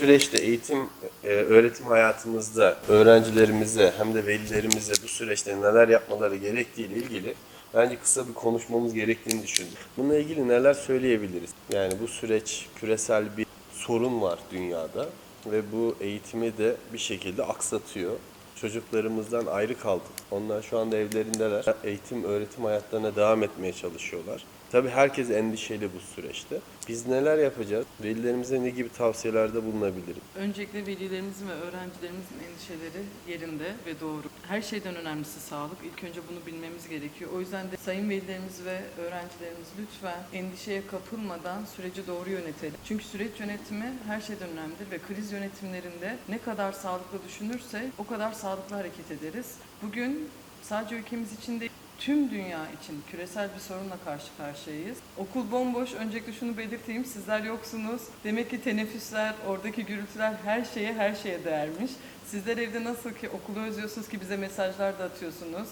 süreçte eğitim, e, öğretim hayatımızda öğrencilerimize hem de velilerimize bu süreçte neler yapmaları gerektiği ile ilgili bence kısa bir konuşmamız gerektiğini düşündüm. Bununla ilgili neler söyleyebiliriz? Yani bu süreç küresel bir sorun var dünyada ve bu eğitimi de bir şekilde aksatıyor. Çocuklarımızdan ayrı kaldık. Onlar şu anda evlerindeler. Eğitim, öğretim hayatlarına devam etmeye çalışıyorlar. Tabii herkes endişeli bu süreçte. Biz neler yapacağız? Velilerimize ne gibi tavsiyelerde bulunabiliriz? Öncelikle velilerimizin ve öğrencilerimizin endişeleri yerinde ve doğru. Her şeyden önemlisi sağlık. İlk önce bunu bilmemiz gerekiyor. O yüzden de sayın velilerimiz ve öğrencilerimiz lütfen endişeye kapılmadan süreci doğru yönetelim. Çünkü süreç yönetimi her şeyden önemlidir ve kriz yönetimlerinde ne kadar sağlıklı düşünürsek o kadar sağlıklı hareket ederiz. Bugün sadece ülkemiz için değil, tüm dünya için küresel bir sorunla karşı karşıyayız. Okul bomboş. Öncelikle şunu belirteyim. Sizler yoksunuz. Demek ki teneffüsler, oradaki gürültüler her şeye her şeye değermiş. Sizler evde nasıl ki okulu özlüyorsunuz ki bize mesajlar da atıyorsunuz.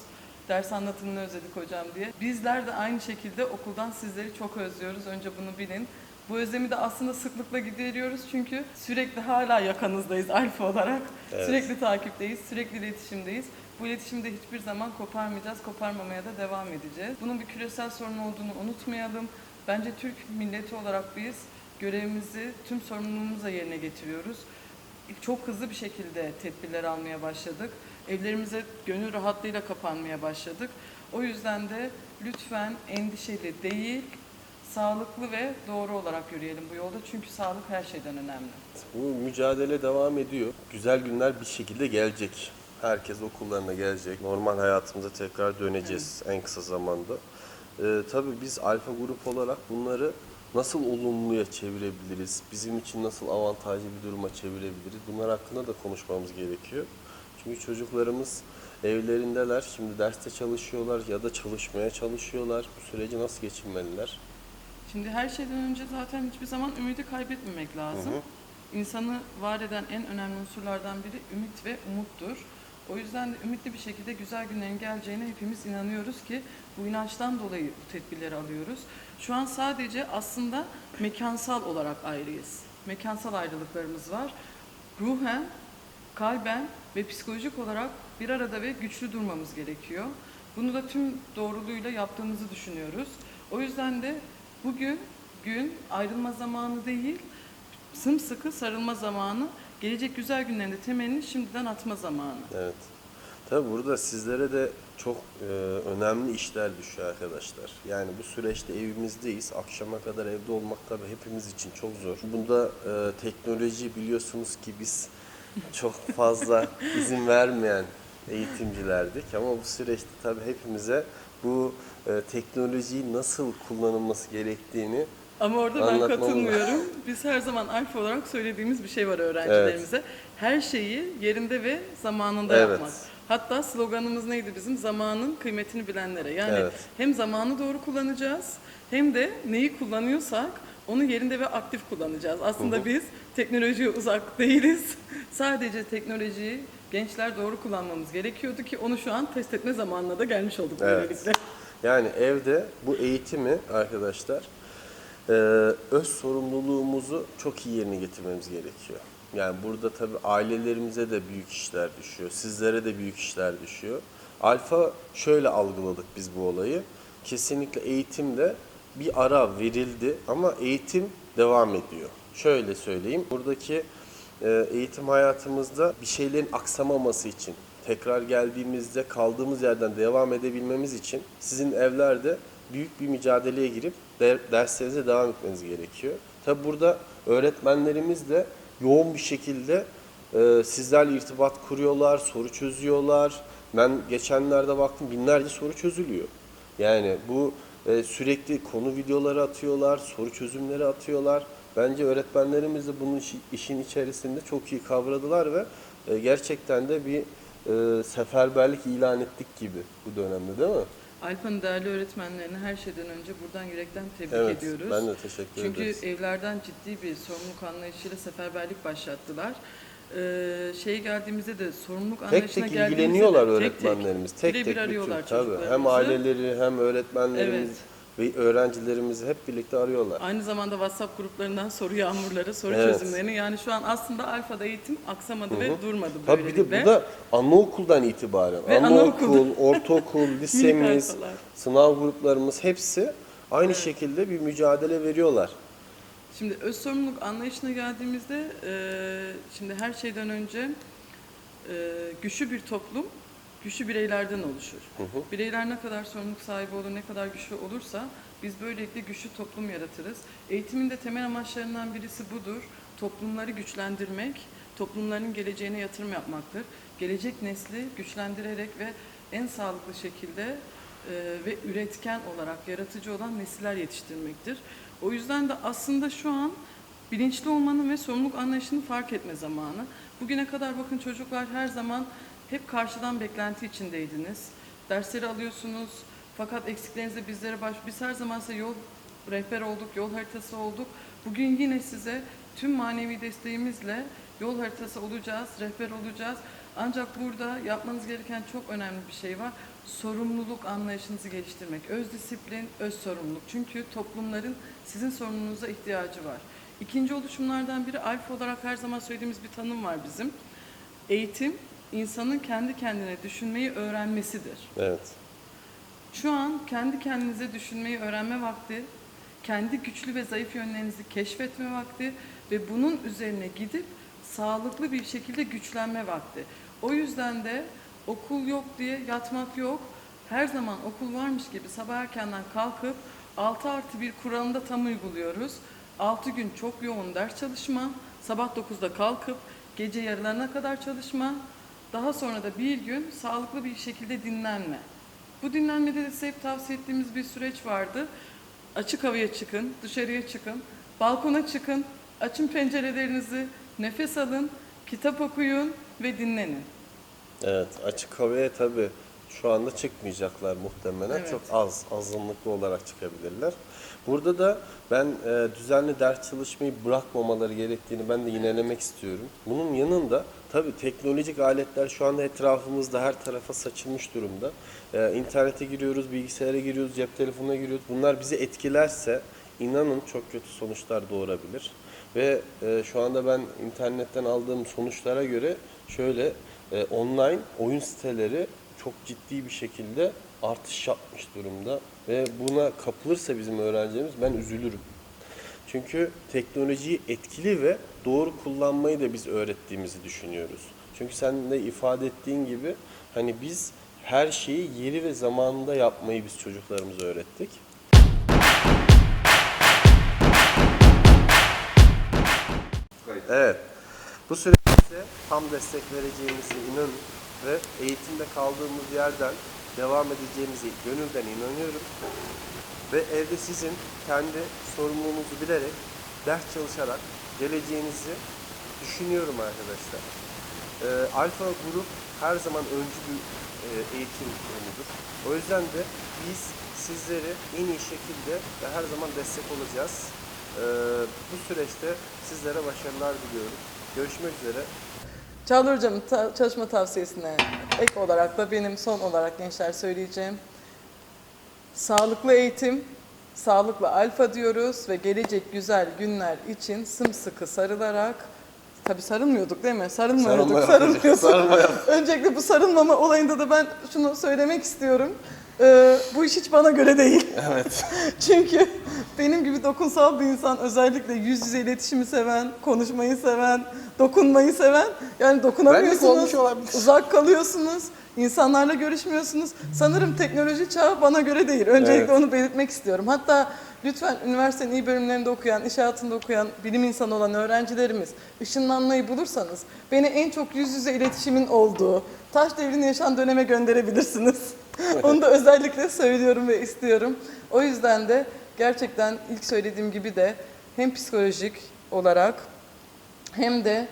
Ders anlatımını özledik hocam diye. Bizler de aynı şekilde okuldan sizleri çok özlüyoruz. Önce bunu bilin. Bu özlemi de aslında sıklıkla gideriyoruz çünkü sürekli hala yakanızdayız alfa olarak. Evet. Sürekli takipteyiz, sürekli iletişimdeyiz. Bu iletişimi de hiçbir zaman koparmayacağız, koparmamaya da devam edeceğiz. Bunun bir küresel sorun olduğunu unutmayalım. Bence Türk milleti olarak biz görevimizi tüm sorumluluğumuzla yerine getiriyoruz. Çok hızlı bir şekilde tedbirler almaya başladık. Evlerimize gönül rahatlığıyla kapanmaya başladık. O yüzden de lütfen endişeli değil, sağlıklı ve doğru olarak yürüyelim bu yolda. Çünkü sağlık her şeyden önemli. Bu mücadele devam ediyor. Güzel günler bir şekilde gelecek. Herkes okullarına gelecek. Normal hayatımıza tekrar döneceğiz en kısa zamanda. Ee, tabii biz alfa grup olarak bunları nasıl olumluya çevirebiliriz? Bizim için nasıl avantajlı bir duruma çevirebiliriz? Bunlar hakkında da konuşmamız gerekiyor. Çünkü çocuklarımız evlerindeler. Şimdi derste çalışıyorlar ya da çalışmaya çalışıyorlar. Bu süreci nasıl geçirmeliler? Şimdi her şeyden önce zaten hiçbir zaman ümidi kaybetmemek lazım. İnsanı var eden en önemli unsurlardan biri ümit ve umuttur. O yüzden de ümitli bir şekilde güzel günlerin geleceğine hepimiz inanıyoruz ki bu inançtan dolayı bu tedbirleri alıyoruz. Şu an sadece aslında mekansal olarak ayrıyız. Mekansal ayrılıklarımız var. Ruhen, kalben ve psikolojik olarak bir arada ve güçlü durmamız gerekiyor. Bunu da tüm doğruluğuyla yaptığımızı düşünüyoruz. O yüzden de bugün gün ayrılma zamanı değil, sımsıkı sarılma zamanı, gelecek güzel günlerinde temelini şimdiden atma zamanı. Evet. Tabi burada sizlere de çok e, önemli işler düşüyor arkadaşlar. Yani bu süreçte evimizdeyiz. Akşama kadar evde olmak tabi hepimiz için çok zor. Bunda e, teknoloji biliyorsunuz ki biz çok fazla izin vermeyen eğitimcilerdik. Ama bu süreçte tabi hepimize bu e, teknolojiyi nasıl kullanılması gerektiğini Ama orada ben Anlatmamız katılmıyorum. Biz her zaman alfa olarak söylediğimiz bir şey var öğrencilerimize. Her şeyi yerinde ve zamanında Evet. yapmak. Hatta sloganımız neydi bizim? Zamanın kıymetini bilenlere. Yani Evet. hem zamanı doğru kullanacağız hem de neyi kullanıyorsak onu yerinde ve aktif kullanacağız. Aslında biz teknolojiye uzak değiliz. Sadece teknolojiyi gençler doğru kullanmamız gerekiyordu ki onu şu an test etme zamanına da gelmiş olduk Evet. böylelikle. Yani evde bu eğitimi arkadaşlar e, öz sorumluluğumuzu çok iyi yerine getirmemiz gerekiyor. Yani burada tabii ailelerimize de büyük işler düşüyor. Sizlere de büyük işler düşüyor. Alfa şöyle algıladık biz bu olayı. Kesinlikle eğitimde bir ara verildi ama eğitim devam ediyor. Şöyle söyleyeyim. Buradaki e, eğitim hayatımızda bir şeylerin aksamaması için tekrar geldiğimizde kaldığımız yerden devam edebilmemiz için sizin evlerde büyük bir mücadeleye girip de- derslerinize devam etmeniz gerekiyor. Tabi burada öğretmenlerimiz de yoğun bir şekilde e, sizlerle irtibat kuruyorlar, soru çözüyorlar. Ben geçenlerde baktım binlerce soru çözülüyor. Yani bu e, sürekli konu videoları atıyorlar, soru çözümleri atıyorlar. Bence öğretmenlerimiz de bunun işi- işin içerisinde çok iyi kavradılar ve e, gerçekten de bir e, seferberlik ilan ettik gibi bu dönemde değil mi? Alfa'nın değerli öğretmenlerine her şeyden önce buradan yürekten tebrik Evet, ediyoruz. ben de teşekkür Çünkü ederiz. evlerden ciddi bir sorumluluk anlayışıyla seferberlik başlattılar. Ee, şey geldiğimizde de sorumluluk Tek anlayışına tek geldiğimizde ilgileniyorlar de tek öğretmenlerimiz. Tek tek, birebir bütün. arıyorlar Tabii. Hem aileleri hem öğretmenlerimiz Evet. Ve öğrencilerimizi hep birlikte arıyorlar. Aynı zamanda WhatsApp gruplarından soru yağmurları, soru Evet. çözümlerini yani şu an aslında alfada eğitim aksamadı ve durmadı Tabii bir böylelikle. de bu da anaokuldan itibaren. Ve Anaokul, anaokulda. ortaokul, lisemiz, sayfalar. sınav gruplarımız hepsi aynı şekilde bir mücadele veriyorlar. Şimdi öz sorumluluk anlayışına geldiğimizde e, şimdi her şeyden önce e, güçlü bir toplum güçlü bireylerden oluşur. Bireyler ne kadar sorumluluk sahibi olur, ne kadar güçlü olursa biz böylelikle güçlü toplum yaratırız. Eğitimin de temel amaçlarından birisi budur. Toplumları güçlendirmek, toplumların geleceğine yatırım yapmaktır. Gelecek nesli güçlendirerek ve en sağlıklı şekilde e, ve üretken olarak yaratıcı olan nesiller yetiştirmektir. O yüzden de aslında şu an bilinçli olmanın ve sorumluluk anlayışını fark etme zamanı. Bugüne kadar bakın çocuklar her zaman hep karşıdan beklenti içindeydiniz. Dersleri alıyorsunuz fakat eksiklerinizi bizlere baş... Biz her zaman size yol rehber olduk, yol haritası olduk. Bugün yine size tüm manevi desteğimizle yol haritası olacağız, rehber olacağız. Ancak burada yapmanız gereken çok önemli bir şey var. Sorumluluk anlayışınızı geliştirmek. Öz disiplin, öz sorumluluk. Çünkü toplumların sizin sorumluluğunuza ihtiyacı var. İkinci oluşumlardan biri alfa olarak her zaman söylediğimiz bir tanım var bizim. Eğitim, insanın kendi kendine düşünmeyi öğrenmesidir. Evet. Şu an kendi kendinize düşünmeyi öğrenme vakti, kendi güçlü ve zayıf yönlerinizi keşfetme vakti ve bunun üzerine gidip sağlıklı bir şekilde güçlenme vakti. O yüzden de okul yok diye yatmak yok. Her zaman okul varmış gibi sabah erkenden kalkıp 6 artı bir kuralını da tam uyguluyoruz. 6 gün çok yoğun ders çalışma, sabah 9'da kalkıp gece yarılarına kadar çalışma, daha sonra da bir gün sağlıklı bir şekilde dinlenme. Bu dinlenmede de hep tavsiye ettiğimiz bir süreç vardı. Açık havaya çıkın, dışarıya çıkın, balkona çıkın, açın pencerelerinizi, nefes alın, kitap okuyun ve dinlenin. Evet, açık havaya tabii şu anda çıkmayacaklar muhtemelen. Evet. Çok az, azınlıklı olarak çıkabilirler. Burada da ben e, düzenli ders çalışmayı bırakmamaları gerektiğini ben de yinelemek istiyorum. Bunun yanında tabii teknolojik aletler şu anda etrafımızda her tarafa saçılmış durumda. E, internete giriyoruz, bilgisayara giriyoruz, cep telefonuna giriyoruz. Bunlar bizi etkilerse inanın çok kötü sonuçlar doğurabilir. Ve e, şu anda ben internetten aldığım sonuçlara göre şöyle e, online oyun siteleri çok ciddi bir şekilde artış yapmış durumda ve buna kapılırsa bizim öğrencilerimiz ben üzülürüm. Çünkü teknolojiyi etkili ve doğru kullanmayı da biz öğrettiğimizi düşünüyoruz. Çünkü sen de ifade ettiğin gibi hani biz her şeyi yeri ve zamanında yapmayı biz çocuklarımıza öğrettik. Evet. Bu süreçte tam destek vereceğimize inanın ve eğitimde kaldığımız yerden devam edeceğimize gönülden inanıyorum. Ve evde sizin kendi sorumluluğunuzu bilerek, ders çalışarak geleceğinizi düşünüyorum arkadaşlar. Ee, Alfa Grup her zaman öncü bir e, eğitim kurumudur. O yüzden de biz sizleri en iyi şekilde ve her zaman destek olacağız. Ee, bu süreçte sizlere başarılar diliyorum. Görüşmek üzere. Çağlar Hocam'ın ta- çalışma tavsiyesine ek olarak da benim son olarak gençler söyleyeceğim. Sağlıklı eğitim, sağlıklı alfa diyoruz ve gelecek güzel günler için sımsıkı sarılarak Tabii sarılmıyorduk değil mi? Sarılmıyorduk, sarılmıyorduk. Öncelikle bu sarılmama olayında da ben şunu söylemek istiyorum. Ee, bu iş hiç bana göre değil. Evet. Çünkü benim gibi dokunsal bir insan özellikle yüz yüze iletişimi seven, konuşmayı seven, dokunmayı seven yani dokunamıyorsunuz. Uzak kalıyorsunuz. insanlarla görüşmüyorsunuz. Sanırım teknoloji çağı bana göre değil. Öncelikle Evet. onu belirtmek istiyorum. Hatta lütfen üniversitenin iyi bölümlerinde okuyan, iş hayatında okuyan, bilim insanı olan öğrencilerimiz ışınlanmayı bulursanız beni en çok yüz yüze iletişimin olduğu taş devrinin yaşanan döneme gönderebilirsiniz. Onu da özellikle söylüyorum ve istiyorum. O yüzden de gerçekten ilk söylediğim gibi de hem psikolojik olarak hem de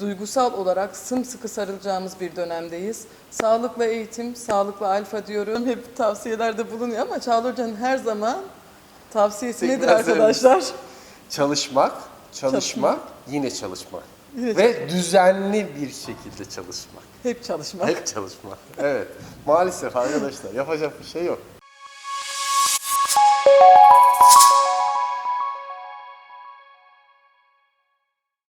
duygusal olarak sımsıkı sarılacağımız bir dönemdeyiz. Sağlıklı eğitim, sağlıklı alfa diyorum. Hep tavsiyelerde bulunuyor ama Çağla Hoca'nın her zaman tavsiyesi nedir Çekmezlerimiz. arkadaşlar? Çalışmak, çalışmak, yine çalışmak. Yine Ve düzenli bir şekilde çalışmak. Hep çalışmak. Hep çalışmak. Evet. Maalesef arkadaşlar yapacak bir şey yok.